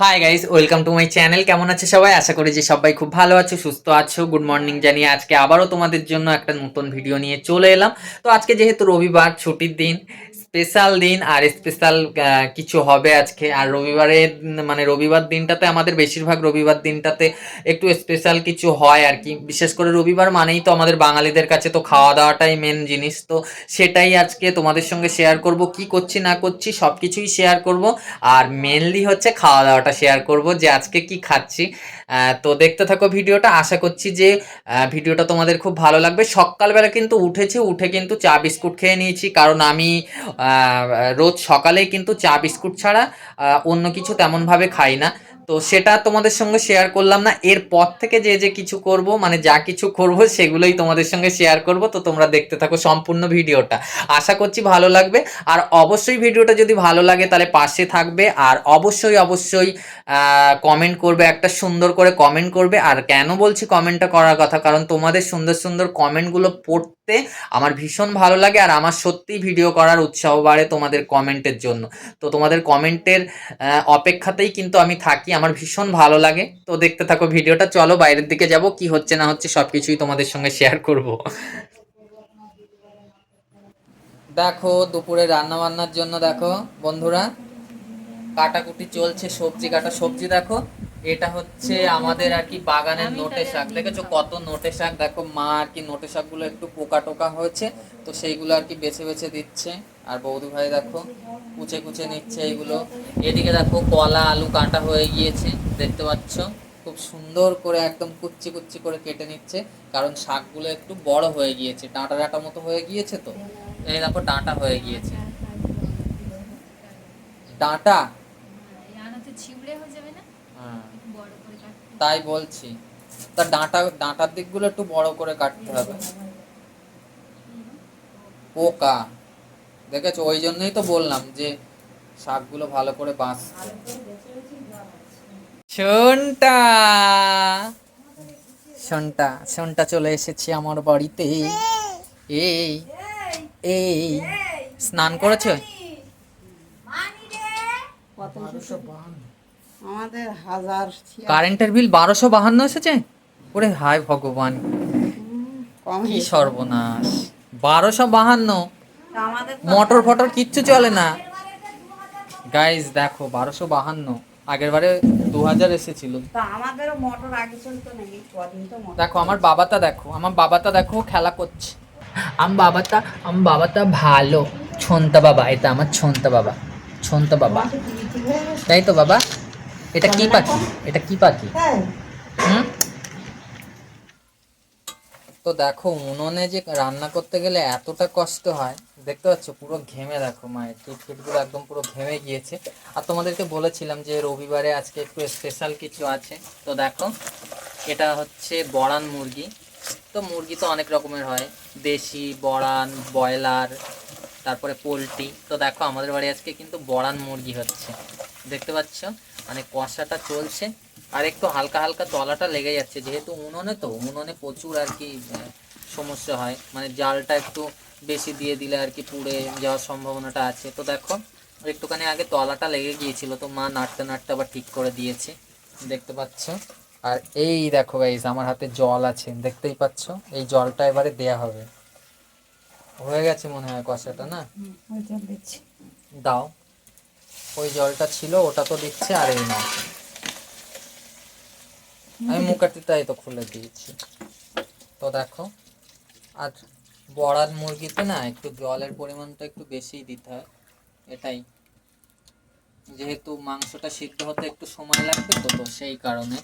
Hi guys welcome to my channel কেমন আছে সবাই? আশা করি যে সবাই খুব ভালো আছো, সুস্থ আছো। গুড মর্নিং জানিয়ে আজকে আবারও তোমাদের জন্য একটা নতুন ভিডিও নিয়ে চলে এলাম। তো আজকে যেহেতু রবিবার, ছুটির দিন স্পেশাল দিন আর স্পেশাল কিছু হবে আজকে। আর রবিবারে মানে রবিবার দিনটাতে, আমাদের বেশিরভাগ রবিবার দিনটাতে একটু স্পেশাল কিছু হয় আর কি। বিশেষ করে রবিবার মানেই তো আমাদের বাঙালিদের কাছে তো খাওয়া দাওয়াটাই মেন জিনিস। তো সেটাই আজকে তোমাদের সঙ্গে শেয়ার করব, কি করছি, না করছি সব কিছুই শেয়ার করব। আর মেনলি হচ্ছে খাওয়া দাওয়াটা শেয়ার করব যে আজকে কি খাচ্ছি। তো দেখতে থাকো ভিডিওটা। আশা করছি যে ভিডিওটা তোমাদের খুব ভালো লাগবে। সকালবেলা কিন্তু উঠেছি, উঠে কিন্তু চা বিস্কুট খেয়ে নিয়েছি। কারণ আমি রোজ সকালে কিন্তু চা, বিস্কুট ছাড়া অন্য কিছু তেমনভাবে খাই না। তো সেটা তোমাদের সঙ্গে শেয়ার করলাম না। এরপর থেকে যে যে কিছু করব মানে যা কিছু করব, সেগুলোই তোমাদের সঙ্গে শেয়ার করব। তো তোমরা দেখতে থাকো সম্পূর্ণ ভিডিওটা। আশা করছি ভালো লাগবে। আর অবশ্যই ভিডিওটা যদি ভালো লাগে, তাহলে পাশে থাকবে। আর অবশ্যই অবশ্যই কমেন্ট করবে, একটা সুন্দর করে কমেন্ট করবে। আর কেন বলছি কমেন্টটা করার কথা? কারণ তোমাদের সুন্দর সুন্দর কমেন্টগুলো পড়তে আমার ভীষণ ভালো লাগে আর আমার সত্যিই ভিডিও করার উৎসাহ বাড়ে তোমাদের কমেন্টের জন্য। তো তোমাদের কমেন্টের অপেক্ষাতেই কিন্তু আমি থাকি। আমার ভীষণ ভালো লাগে। তো দেখতে থাকো ভিডিওটা চলো বাইরের দিকে যাব। কি হচ্ছে না হচ্ছে সব কিছুই তোমাদের সঙ্গে শেয়ার করব। দেখো দুপুরে রান্না বান্নার জন্য দেখো বন্ধুরা। কাটাকুটি চলছে, সবজি কাটা সবজি দেখো। এটা হচ্ছে আমাদের আর কি বাগানের নোটে শাক দেখেছ কত নোটে শাক দেখো মা আর কি নোটে শাকগুলো একটু পোকা টোকা হয়েছে তো সেইগুলো আর কি বেছে বেছে দিচ্ছে আর বৌদি ভাই দেখো কুচে কুচে নিচ্ছে এইগুলো এদিকে দেখো কলা আলু কাটা হয়ে গিয়েছে দেখতে পাচ্ছ খুব সুন্দর করে একদম কুচ্ছি কুচ্ছি করে কেটে নিচ্ছে কারণ শাকগুলো একটু বড় হয়ে গিয়েছে ডাঁটা ডাঁটা মতো হয়ে গিয়েছে তো এই দেখো ডাঁটা হয়ে গিয়েছে ডাঁটা ছিবড়ে হয়ে যাবে না হ্যাঁ তাই বলছি। তা ডাঁটা ডাঁটার দিকগুলো একটু বড় করে কাটতে হবে। পোকা। দেখেছ? ওই জন্যই তো বললাম যে শাকগুলো ভালো করে বাঁচ শোনটা। শোনটা শোনটা চলে এসেছি আমার বাড়িতে। এই এই। স্নান করেছ? আমাদের হাজার কারেন্টের বিল বারোশো বাহান্ন এসেছে? ওরে হায় ভগবান। কি সর্বনাশ। বারোশো বাহান্ন। মোটর ফটর কিচ্ছু চলে না। গাইজ দেখো বারোশো বাহান্ন। আগের বারে দু হাজার এসেছিল দেখো আমার বাবাটা দেখো আমার বাবাটা দেখো খেলা করছে। আমার বাবাটা আমার বাবাটা ভালো। ছন্তা বাবা এটা আমার ছন্তা বাবা। ছন্তা বাবা। তাই তো বাবা? এটা কি পাখি? এটা কি পাখি? হুম? তো দেখো উনুনে যে রান্না করতে গেলে এতটা কষ্ট হয় দেখতে পাচ্ছ পুরো ঘেমে দেখো মায়ের টিটফিটগুলো একদম পুরো ঘেমে গিয়েছে। আর তোমাদেরকে বলেছিলাম যে রবিবারে আজকে একটু স্পেশাল কিছু আছে। তো দেখো এটা হচ্ছে বড়ান মুরগি। তো মুরগি তো অনেক রকমের হয়। দেশি বড়ান ব্রয়লার তারপরে পোলট্রি। তো দেখো আমাদের বাড়ি আজকে কিন্তু বড়ান মুরগি হচ্ছে। দেখতে পাচ্ছ? মানে কষাটা চলছে আর একটু হালকা হালকা তলাটা লেগে যাচ্ছে। যেহেতু উনুনে তো উনুনে প্রচুর আর কি সমস্যা হয়। মানে জালটা একটু বেশি দিয়ে দিলে আর কি পুড়ে যাওয়ার সম্ভাবনাটা আছে। তো দেখো একটুখানি আগে তলাটা লেগে গিয়েছিল তো মা নাড়তে নাড়তে আবার ঠিক করে দিয়েছে। দেখতে পাচ্ছ? আর এই দেখো গাইজ আমার হাতে জল আছে দেখতেই পাচ্ছ? এই জলটা এবারে দেয়া হবে। হয়ে গেছে মনে হয় কষাটা না? দাও। ওই জলটা ছিল, ওটা তো দিচ্ছে আর এই নাও আমি মুখাটিটাই তো খুলে দিয়েছি। তো দেখো, আর বড়ার মুরগিতে না একটু জলের পরিমাণটা একটু বেশিই দিতে হয়, এটাই। যেহেতু মাংসটা সিদ্ধ হতে একটু সময় লাগবে তো তো সেই কারণে।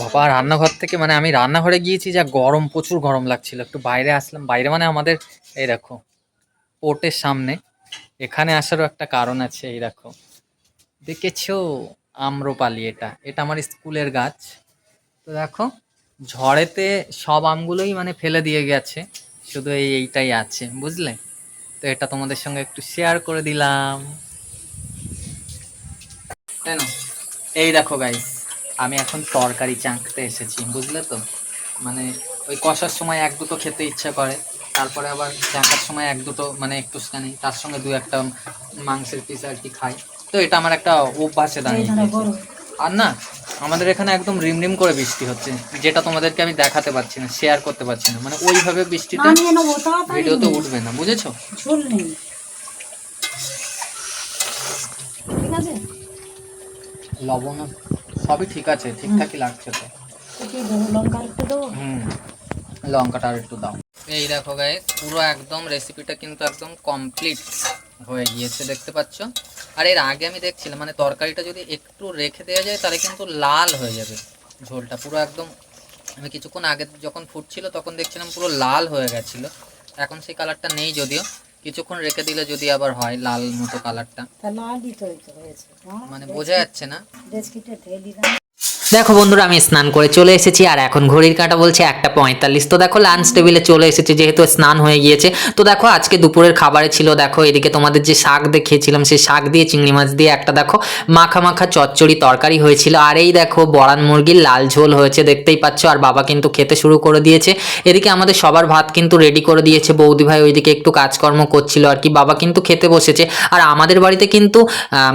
বাবা, রান্নাঘর থেকে মানে আমি রান্নাঘরে গিয়েছি, যা গরম, প্রচুর গরম লাগছিল। একটু বাইরে আসলাম, বাইরে মানে আমাদের, এই দেখো পোর্টের সামনে। এখানে আসারও একটা কারণ আছে, এই দেখো। দেখেছ আম্রপালি এটা? এটা আমার স্কুলের গাছ। তো দেখো, ঝড়েতে সব আমগুলোই মানে ফেলে দিয়ে গেছে। শুধু এই এইটাই আছে, বুঝলে? তো এটা তোমাদের সঙ্গে একটু শেয়ার করে দিলাম। কেন এই দেখো গাইস আমি এখন তরকারি চাঁকতে এসেছি, বুঝলে তো? মানে ওই কষার সময় এক দুটো খেতে ইচ্ছা করে। তারপরে আবার চাঁকার সময় এক দুটো মানে একটুখানি তার সঙ্গে দু একটা মাংসের পিস আর কি খাই। তো এটা আমার একটা অভ্যাসে দাঁড়িয়ে আর না আমাদের এখানে একদম রিমরিম করে বৃষ্টি হচ্ছে যেটা তোমাদেরকে আমি দেখাতে পারছি না শেয়ার করতে পারছি না। মানে ওইভাবে বৃষ্টিটা নামিয়ে নেব তাড়াতাড়ি ভিডিও তো উঠবে না বুঝেছ? ঝুল নেই। ঠিক আছে? লবণ সবই ঠিক আছে ঠিকঠাকই লাগছে তো। একটু লঙ্কা একটু দেবো? হুম লঙ্কাটা আর একটু দাও। এই দেখো গাইস পুরো একদম রেসিপিটা কিন্তু একদম কমপ্লিট হয়ে গিয়েছে দেখতে পাচ্ছ? আর এর আগে আমি দেখছিলাম মানে তরকারিটা যদি একটু রেখে দেওয়া যায় তাহলে কিন্তু লাল হয়ে যাবে ঝোলটা। পুরো একদম আমি কিছুক্ষণ আগে যখন ফুটছিল তখন দেখছিলাম পুরো লাল হয়ে গেছিল। এখন সেই কালারটা নেই যদিও। কিছুক্ষণ রেখে দিলে যদি আবার হয় লাল মতো কালারটা মানে বোঝা যাচ্ছে না। দেখো বন্ধুরা, আমি স্নান করে চলে এসেছি আর এখন ঘড়ির কাঁটা বলছে একটা পঁয়তাল্লিশ। তো দেখো লাঞ্চ টেবিলে চলে এসেছি, যেহেতু স্নান হয়ে গিয়েছে। তো দেখো, আজকে দুপুরের খাবারে ছিল, দেখো এদিকে তোমাদের যে শাক দেখিয়েছিলাম, সেই শাক দিয়ে চিংড়ি মাছ দিয়ে একটা দেখো মাখা মাখা চচ্চড়ি তরকারি হয়েছিল। আর এই দেখো বড়ান মুরগির লাল ঝোল হয়েছে, দেখতেই পাচ্ছ। আর বাবা কিন্তু খেতে শুরু করে দিয়েছে। এদিকে আমাদের সবার ভাত কিন্তু রেডি করে দিয়েছে। বৌদি ভাই ওইদিকে একটু কাজকর্ম করছিল আর কি, বাবা কিন্তু খেতে বসেছে। আর আমাদের বাড়িতে কিন্তু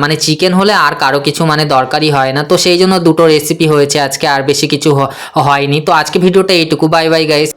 মানে চিকেন হলে আর কারও কিছু মানে দরকারই হয় না। তো সেই জন্য দুটো রেসিপি হয়েছে আজকে আর বেশি কিছু হয়নি। তো আজকে ভিডিওটা এইটুকু। Bye bye guys